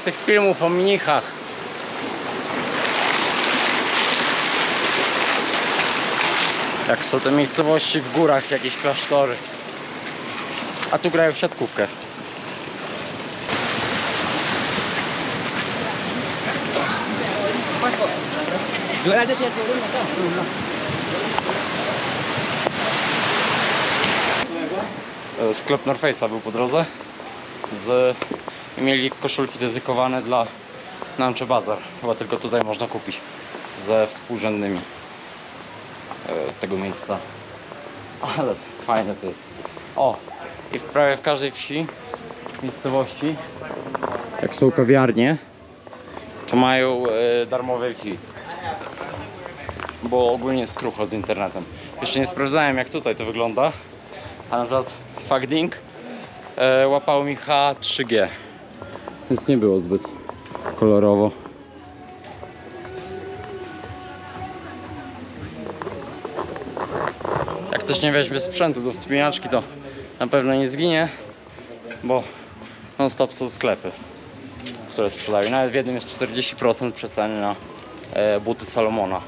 z tych filmów o mnichach. Jak są te miejscowości w górach, jakieś klasztory. A tu grają w siatkówkę. Sklep North Face'a był po drodze. Z... i Mieli koszulki dedykowane dla Namcze Bazar. Chyba tylko tutaj można kupić. Ze współrzędnymi e, tego miejsca. Ale fajne to jest. O! I w prawie w każdej wsi, miejscowości, jak są kawiarnie, to mają e, darmowe Wi-Fi. Bo ogólnie jest krucho z internetem. Jeszcze nie sprawdzałem jak tutaj to wygląda. A na przykład Fagding e, łapał mi H3G. Więc nie było zbyt kolorowo. Jak ktoś nie weźmie sprzętu do wspinaczki, to na pewno nie zginie, bo non stop są sklepy, które sprzedają. Nawet w jednym jest 40% przeceny na e, buty Salomona.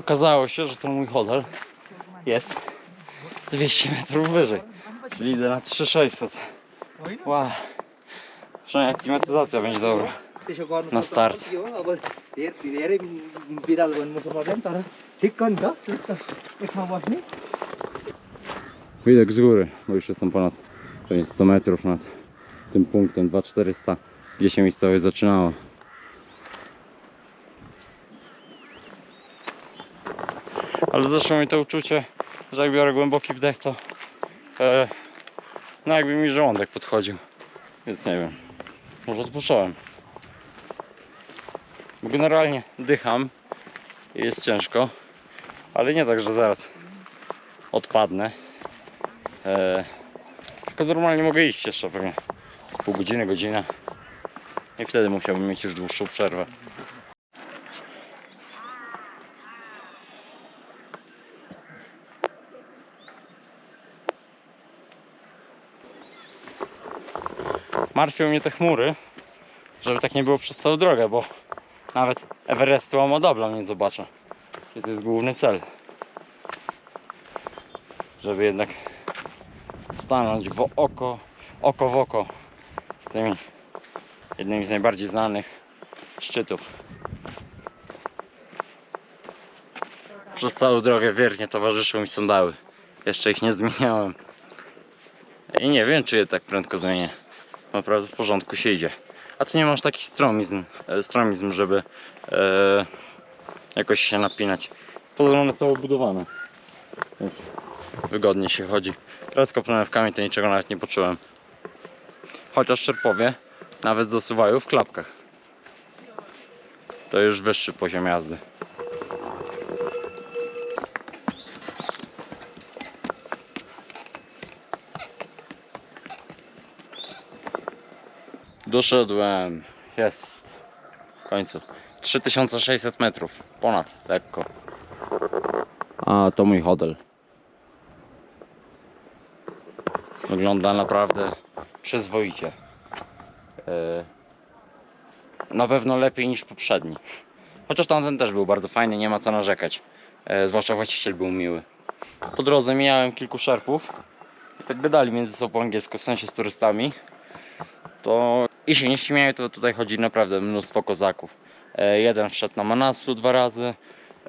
Okazało się, że ten mój hotel jest 200 metrów wyżej, czyli idę na 3600. Wow. Przynajmniej klimatyzacja będzie dobra. Na start. Widok z góry, bo już jestem ponad pewnie 100 metrów nad tym punktem 2400, gdzie się miejscowość zaczynała. Ale zeszło mi to uczucie, że jak biorę głęboki wdech, to e, no jakby mi żołądek podchodził. Więc nie wiem, może odpocząłem. Generalnie dycham i jest ciężko, ale nie tak, że zaraz odpadnę. E, tylko normalnie mogę iść jeszcze pewnie z pół godziny, godzina. I wtedy musiałbym mieć już dłuższą przerwę. Martwią mnie te chmury, żeby tak nie było przez całą drogę, bo nawet Everestu Amodabla nie zobaczę. I to jest główny cel. Żeby jednak stanąć w oko, oko w oko z tymi jednymi z najbardziej znanych szczytów. Przez całą drogę wiernie towarzyszą mi sandały. Jeszcze ich nie zmieniałem. I nie wiem, czy je tak prędko zmienię. Naprawdę w porządku się idzie. A tu nie masz taki stromizm, e, stromizm żeby e, jakoś się napinać. One są obudowane. Więc wygodnie się chodzi. Teraz kopnąłem to niczego nawet nie poczułem. Chociaż czerpowie nawet zasuwają w klapkach. To już wyższy poziom jazdy. Doszedłem. Jest. W końcu. 3600 metrów. Ponad. Lekko. A to mój hotel. Wygląda naprawdę przyzwoicie. E, Na pewno lepiej niż poprzedni. Chociaż tamten też był bardzo fajny, nie ma co narzekać. E, Zwłaszcza właściciel był miły. Po drodze mijałem kilku szerpów. I tak gadali między sobą po angielsku, w sensie z turystami. To i się nie śmieję, to tutaj chodzi naprawdę mnóstwo kozaków. E, jeden wszedł na Manaslu dwa razy,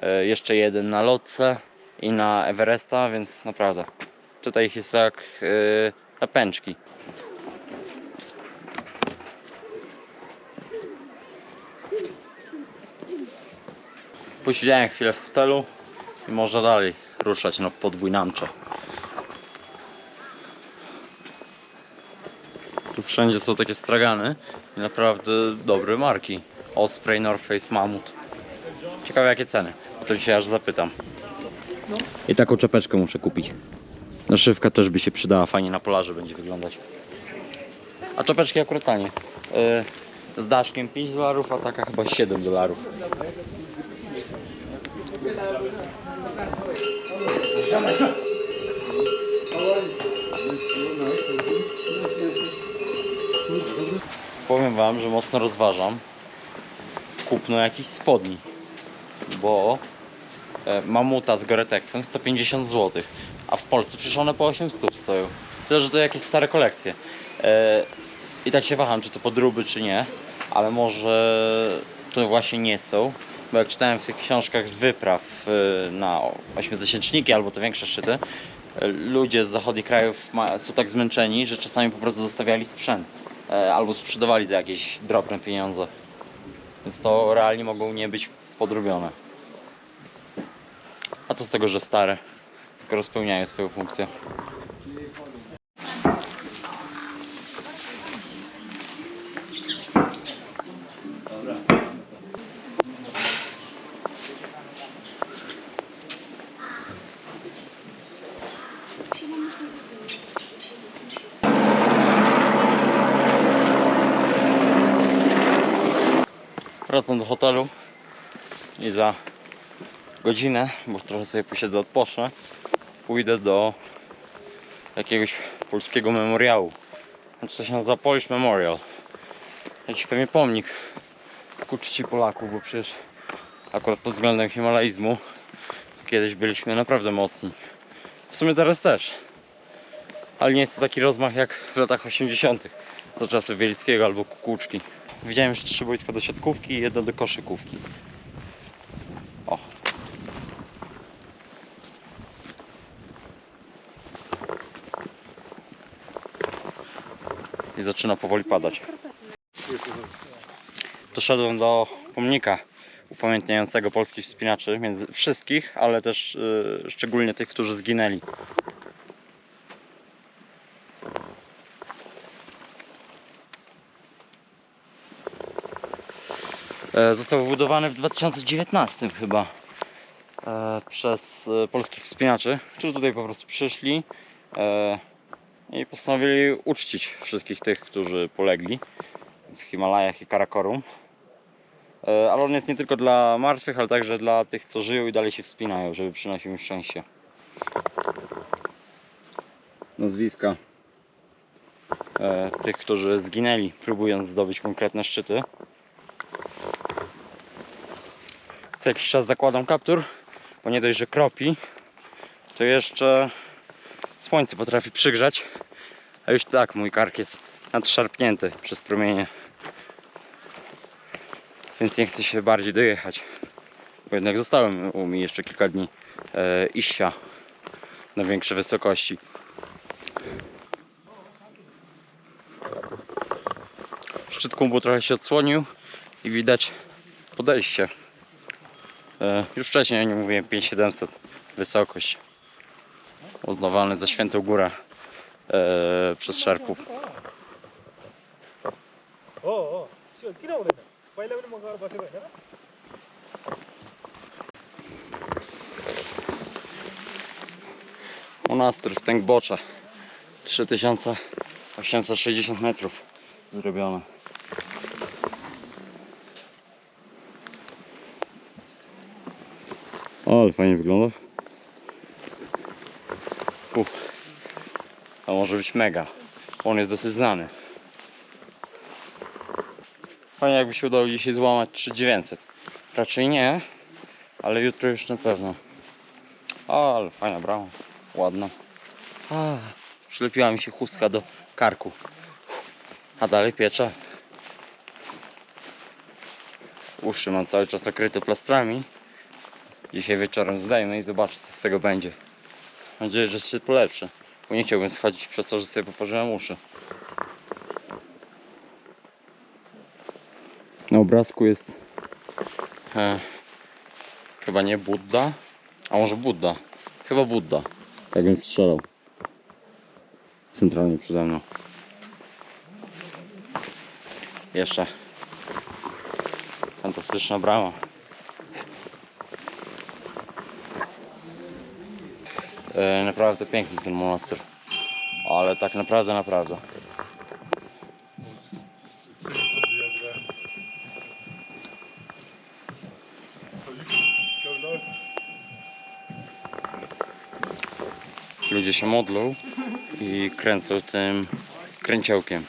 e, jeszcze jeden na Lotce i na Everesta, więc naprawdę tutaj ich jest jak e, na pęczki. Posiedziałem chwilę w hotelu i można dalej ruszać na podbój Namcze. Tu wszędzie są takie stragany i naprawdę dobre marki. Osprey, North Face, Mamut. Ciekawe jakie ceny. To dzisiaj aż zapytam. I taką czapeczkę muszę kupić. Naszywka też by się przydała, fajnie na polarze będzie wyglądać. A czapeczki akurat tanie. Yy, z daszkiem 5 dolarów, a taka chyba 7 dolarów. Wam, że mocno rozważam kupno jakichś spodni, bo e, mamuta z Goretexem 150 zł, a w Polsce przecież one po 800 stoją. Tyle, że to jakieś stare kolekcje. E, I tak się waham, czy to podróby, czy nie, ale może to właśnie nie są, bo jak czytałem w tych książkach z wypraw e, na ośmiotysięczniki albo te większe szczyty, ludzie z zachodnich krajów są tak zmęczeni, że czasami po prostu zostawiali sprzęt albo sprzedawali za jakieś drobne pieniądze. Więc to realnie mogą nie być podrobione. A co z tego, że stare, skoro spełniają swoją funkcję? Wracam do hotelu i za godzinę, bo trochę sobie posiedzę, odpocznę, pójdę do jakiegoś polskiego memoriału. Znaczy to się nazywa Polish Memorial. Jakiś pewnie pomnik ku czci Polaków, bo przecież akurat pod względem himalaizmu kiedyś byliśmy naprawdę mocni. W sumie teraz też. Ale nie jest to taki rozmach jak w latach 80. za czasów Wielickiego albo Kukuczki. Widziałem już trzy boiska do siatkówki i jedno do koszykówki. O. I zaczyna powoli padać. Doszedłem do pomnika upamiętniającego polskich wspinaczy, między wszystkich, ale też y, szczególnie tych, którzy zginęli. Został wybudowany w 2019 chyba e, przez e, polskich wspinaczy, którzy tutaj po prostu przyszli e, i postanowili uczcić wszystkich tych, którzy polegli w Himalajach i Karakorum. E, Ale on jest nie tylko dla martwych, ale także dla tych, co żyją i dalej się wspinają, żeby przynosił im szczęście. Nazwiska e, tych, którzy zginęli, próbując zdobyć konkretne szczyty. Co jakiś czas zakładam kaptur, bo nie dość, że kropi, to jeszcze słońce potrafi przygrzać, a już tak mój kark jest nadszarpnięty przez promienie. Więc nie chcę się bardziej dojechać, bo jednak zostałem u mnie jeszcze kilka dni e, iścia na większe wysokości. Szczyt kumbu trochę się odsłonił i widać podejście. E, już wcześniej o nim mówiłem 5700 wysokość. Uznawany za świętą górę e, przez Szerpów. Monastr w Tęgbocze 3860 metrów zrobione. Ale fajnie wygląda. Uff. To może być mega. On jest dosyć znany. Fajnie jakby się udało dzisiaj złamać 3900. Raczej nie, ale jutro już na pewno. O, ale fajna brama. Ładna. A, przylepiła mi się chustka do karku. A dalej piecze. Uszy mam cały czas okryte plastrami. Dzisiaj wieczorem zdejmę i zobaczę co z tego będzie. Mam nadzieję, że się polepszy. Bo nie chciałbym schodzić przez to, że sobie poparzyłem uszy. Na obrazku jest e, chyba nie Budda, a może Budda. Chyba Budda. Tak bym strzelał. Centralnie przede mną. Jeszcze. Fantastyczna brama. Naprawdę piękny ten monastyr. Ale tak naprawdę, naprawdę. Ludzie się modlą i kręcą tym kręciołkiem.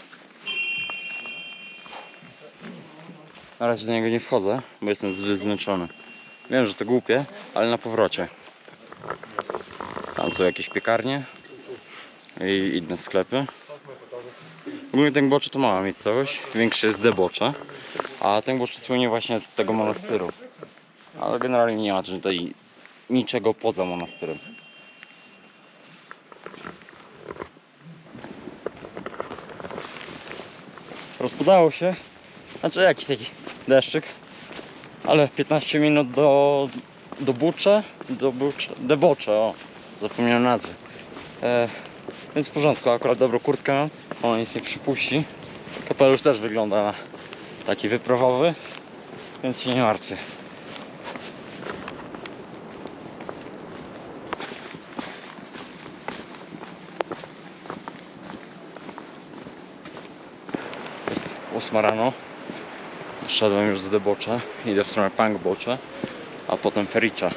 Na razie do niego nie wchodzę, bo jestem zmęczony. Wiem, że to głupie, ale na powrocie. Są jakieś piekarnie i inne sklepy. Ogólnie Tęgbocze to mała miejscowość, większe jest Debocze, a Tęgbocze słynie właśnie z tego monastyru. Ale generalnie nie ma tutaj niczego poza monastyrem. Rozpadało się, znaczy jakiś taki deszczyk, ale 15 minut do, do Bucze, do Bucze, Debocze, o, zapomniałem nazwy. E, więc w porządku, akurat dobrą kurtkę mam, ona nic nie przypuści. Kapelusz też wygląda na taki wyprawowy, więc się nie martwię. Jest 8 rano. Wszedłem już z debocza, idę w stronę Punkbocze, a potem Fericza.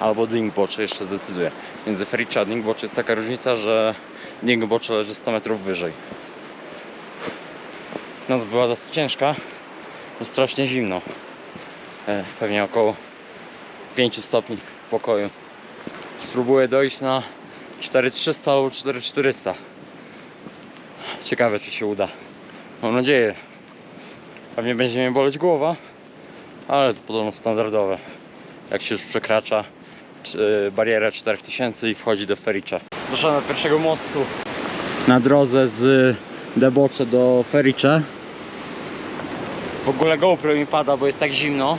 Albo Dingbocze, jeszcze zdecyduję. Między Fericza a Dingbocze jest taka różnica, że Dingbocze leży 100 metrów wyżej. Noc była dosyć ciężka, bo strasznie zimno. E, pewnie około 5 stopni w pokoju. Spróbuję dojść na 4300 albo 4400. Ciekawe czy się uda. Mam nadzieję. Pewnie będzie mnie boleć głowa, ale to podobno standardowe. Jak się już przekracza czy- barierę 4000 i wchodzi do Fericza. Doszedłem do pierwszego mostu na drodze z Debocze do Fericza. W ogóle GoPro mi pada, bo jest tak zimno.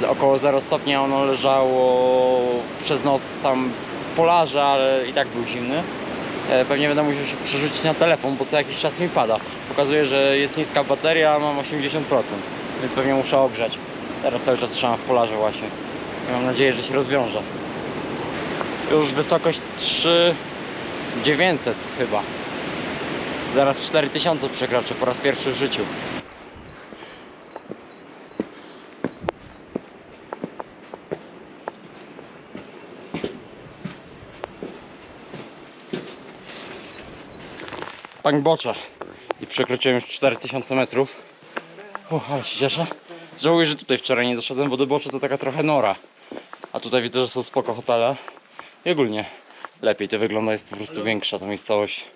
Z około 0 stopnia ono leżało przez noc tam w polarze, ale i tak był zimny. E, Pewnie będę musiał się przerzucić na telefon, bo co jakiś czas mi pada. Pokazuje, że jest niska bateria, a mam 80%, więc pewnie muszę ogrzać. Teraz cały czas trzymam w polarze właśnie. I mam nadzieję, że się rozwiąże. Już wysokość 3900 chyba. Zaraz 4000 przekroczę po raz pierwszy w życiu. Pań Bocze i przekroczyłem już 4000 metrów. O, ale się cieszę. Żałuję, że tutaj wczoraj nie doszedłem, bo do Bocze to taka trochę nora. A tutaj widzę, że są spoko hotele. I ogólnie lepiej to wygląda, jest po prostu większa ta miejscowość.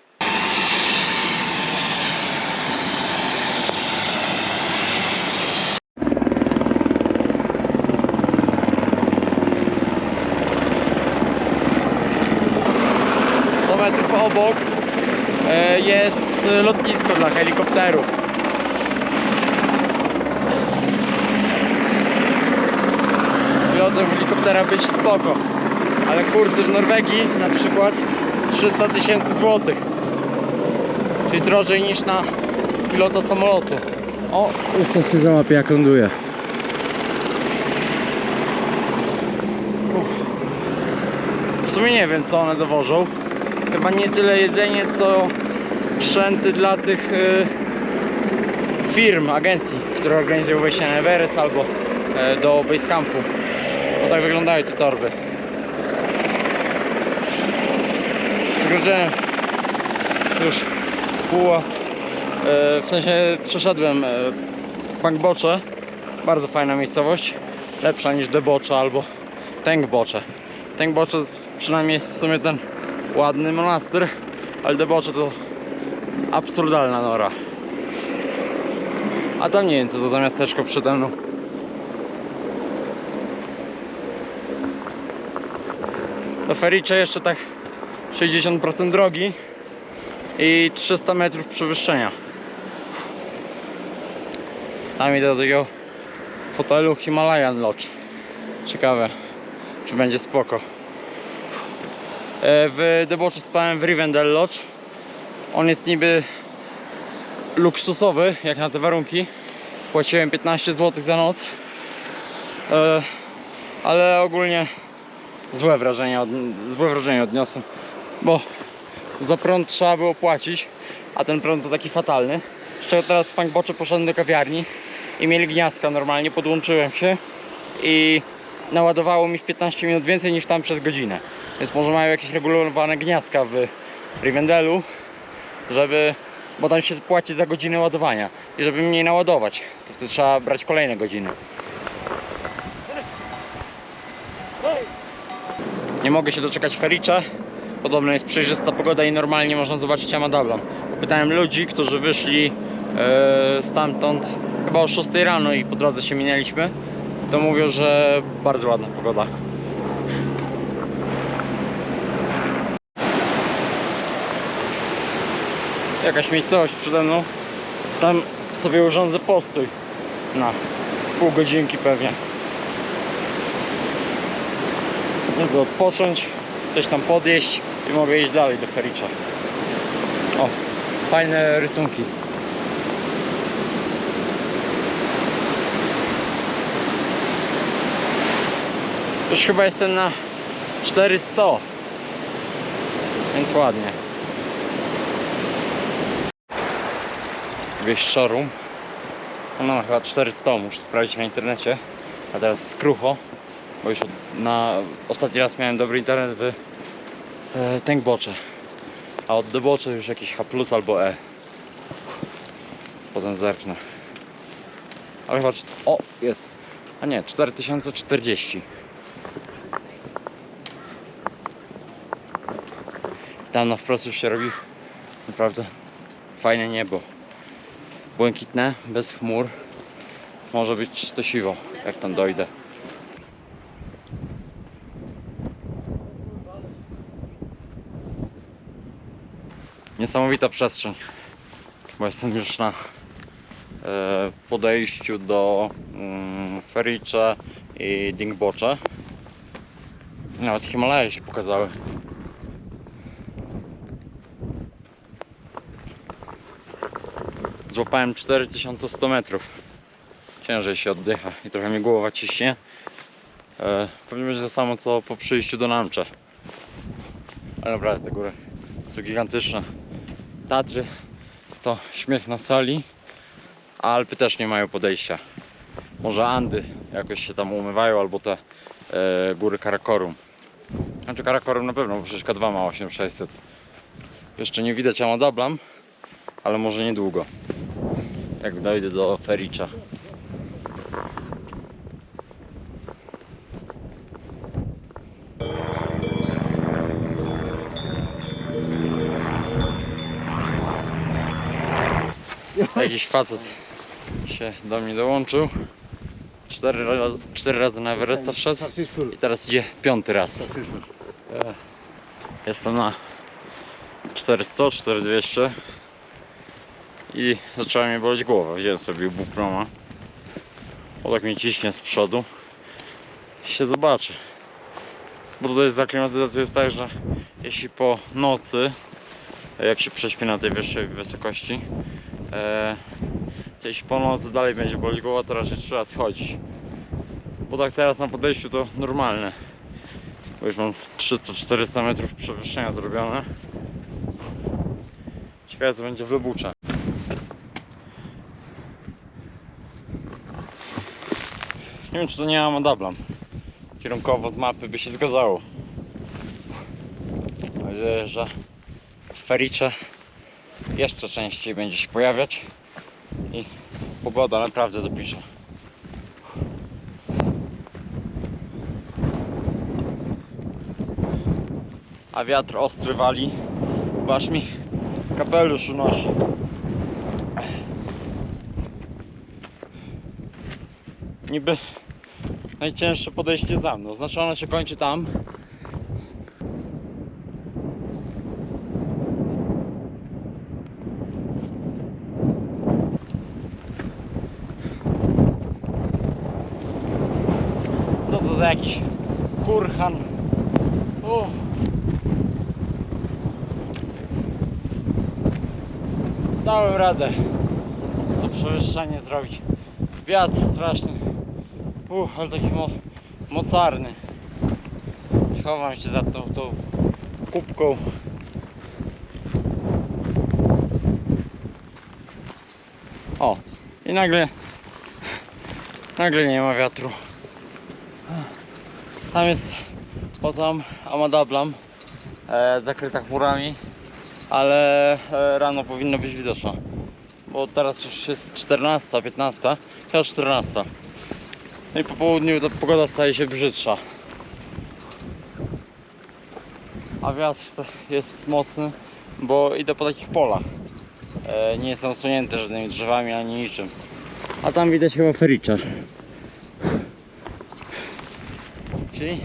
Metrów obok e, jest lotnisko dla helikopterów. Pilotem helikoptera być spoko, ale kursy w Norwegii na przykład 300 tysięcy złotych. Czyli drożej niż na pilota samolotu. O, już teraz się załapie jak ląduje. W sumie nie wiem co one dowożą. Chyba nie tyle jedzenie, co sprzęty dla tych y, firm, agencji, które organizują wejście na Everest albo e, do Basecampu. No tak wyglądają te torby. Przekroczyłem już pół, e, w sensie przeszedłem e, Punkbocze. Bardzo fajna miejscowość. Lepsza niż Debocze albo Tęgbocze. Tęgbocze przynajmniej jest w sumie ten ładny monastyr, ale Debocze to absurdalna nora. A tam nie wiem co to za miasteczko przede mną. Do Fericze jeszcze tak 60% drogi i 300 metrów przewyższenia. Tam idę do tego hotelu Himalayan Lodge. Ciekawe, czy będzie spoko. E, W Deboczu spałem w Rivendell Lodge. On jest niby luksusowy, jak na te warunki. Płaciłem 15 zł za noc. E, Ale ogólnie złe wrażenie, złe wrażenie odniosłem, bo za prąd trzeba było płacić, a ten prąd to taki fatalny. Z teraz w Punkbocze poszedłem do kawiarni i mieli gniazdka normalnie, podłączyłem się i naładowało mi w 15 minut więcej niż tam przez godzinę. Więc może mają jakieś regulowane gniazdka w Rivendellu, żeby bo tam się płaci za godzinę ładowania. I żeby mniej naładować, to wtedy trzeba brać kolejne godziny. Nie mogę się doczekać Fericze. Podobno jest przejrzysta pogoda i normalnie można zobaczyć Amadablam. Pytałem ludzi, którzy wyszli e, stamtąd chyba o 6 rano i po drodze się minęliśmy. To mówią, że bardzo ładna pogoda. Jakaś miejscowość przede mną. Tam sobie urządzę postój na pół godzinki pewnie. Mogę odpocząć, coś tam podjeść i mogę iść dalej do Fericza. O, fajne rysunki. Już chyba jestem na 400. Więc ładnie. Wieś showroom. Ona ma chyba 400, muszę sprawdzić na internecie. A teraz jest krucho bo już na ostatni raz miałem dobry internet w Tęgbocze, a od Debocze już jakiś H plus albo E. Potem zerknę. Ale chyba, o jest, a nie, 4040. Tam na wprost już się robi naprawdę fajne niebo. Błękitne, bez chmur. Może być to siwo, jak tam dojdę. Niesamowita przestrzeń, bo jestem już na e, podejściu do mm, Fericze i Dingbocze. Nawet Himalaje się pokazały. Złapałem 4100 metrów. Ciężej się oddycha i trochę mi głowa ciśnie. E, pewnie będzie to samo co po przyjściu do Namcze. Ale naprawdę te góry są gigantyczne. Tatry to śmiech na sali, a Alpy też nie mają podejścia. Może Andy jakoś się tam umywają, albo te e, góry Karakorum. Znaczy Karakorum na pewno, bo przecież K2 ma 8600. Jeszcze nie widać Amadablam, ale może niedługo. Jak dojdę do Fericza. Jakiś facet się do mnie dołączył. Cztery, razy, cztery razy na Everesta wszedł i teraz idzie piąty raz. E, Jestem na 400, 4200 i zaczęła mnie boleć głowa. Wziąłem sobie buproma. Bo tak mnie ciśnie z przodu. I się zobaczy. Bo tutaj z aklimatyzacją jest tak, że jeśli po nocy, jak się prześpi na tej wyższej wysokości, e, jeśli po nocy dalej będzie boleć głowa, to raczej trzeba schodzić. Bo tak teraz na podejściu to normalne bo już mam 300-400 metrów przewyższenia zrobione. Ciekawe co będzie w Lubucze. Nie wiem czy to nie mam Adablam. Kierunkowo z mapy by się zgadzało. Mam nadzieję, że Fericze jeszcze częściej będzie się pojawiać i pogoda naprawdę dopisze. a wiatr ostry wali, aż mi kapelusz unosi. Niby najcięższe podejście za mną, znaczy ono się kończy tam. Za jakiś kurhan? O. Dałem radę to przewyższenie zrobić. Wiatr straszny. Uff, ale taki mo mocarny. Schowam się za tą, tą kubką. O, i nagle nagle nie ma wiatru. Tam jest potem Amadablam e, zakryta chmurami ale e, rano powinno być widoczne. Bo teraz już jest 14, 15, chyba 14. No i po południu ta pogoda staje się brzydsza. A wiatr to jest mocny, bo idę po takich polach. E, nie jestem osłonięty żadnymi drzewami ani niczym. A tam widać chyba fericze. Czyli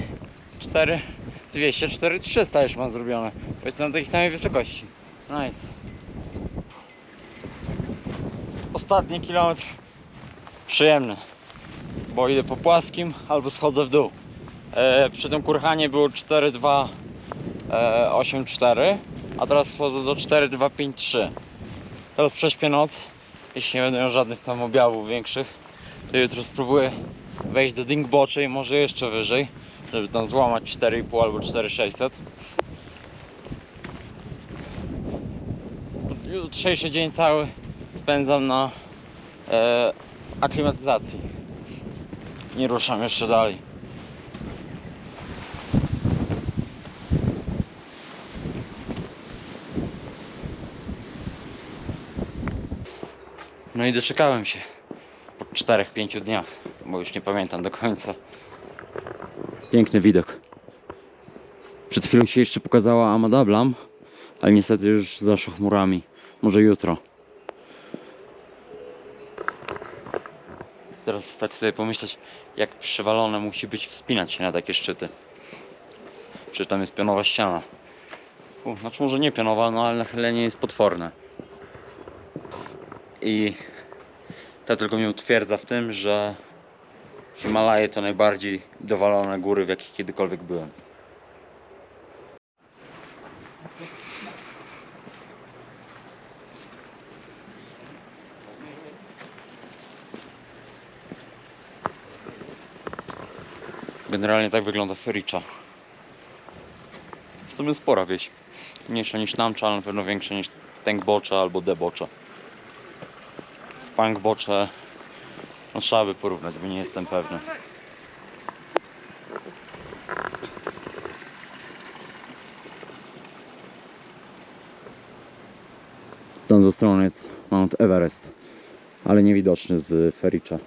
4 200, 4 300 już mam zrobione. Bo jestem na takiej samej wysokości. Nice. Ostatni kilometr przyjemny, bo idę po płaskim albo schodzę w dół. E, przy tym kurhanie było 4,2 e, 8,4 a teraz wchodzę do 4,253. Teraz prześpię noc, jeśli nie będę miał żadnych tam objawów większych, to jutro spróbuję wejść do Dingbocze i może jeszcze wyżej, żeby tam złamać 4,5 albo 4,600. Jutrzejszy dzień cały spędzam na e, aklimatyzacji. Nie ruszam jeszcze dalej. No i doczekałem się po 4-5 dniach, bo już nie pamiętam do końca. Piękny widok. Przed chwilą się jeszcze pokazała Amadablam, ale niestety już zaszło chmurami. Może jutro. Teraz tak sobie pomyśleć, jak przywalone musi być wspinać się na takie szczyty. Przecież tam jest pionowa ściana. U, znaczy może nie pionowa, no ale nachylenie jest potworne. I to tylko mnie utwierdza w tym, że Himalaje to najbardziej dowalone góry, w jakich kiedykolwiek byłem. Generalnie tak wygląda Fericza. W sumie spora wieś. Mniejsza niż Namcza, ale na pewno większa niż Tęgbocze albo Debocze. Spankbocze trzeba by porównać, bo nie jestem pewny. Tam ze strony jest Mount Everest, ale niewidoczny z Fericza.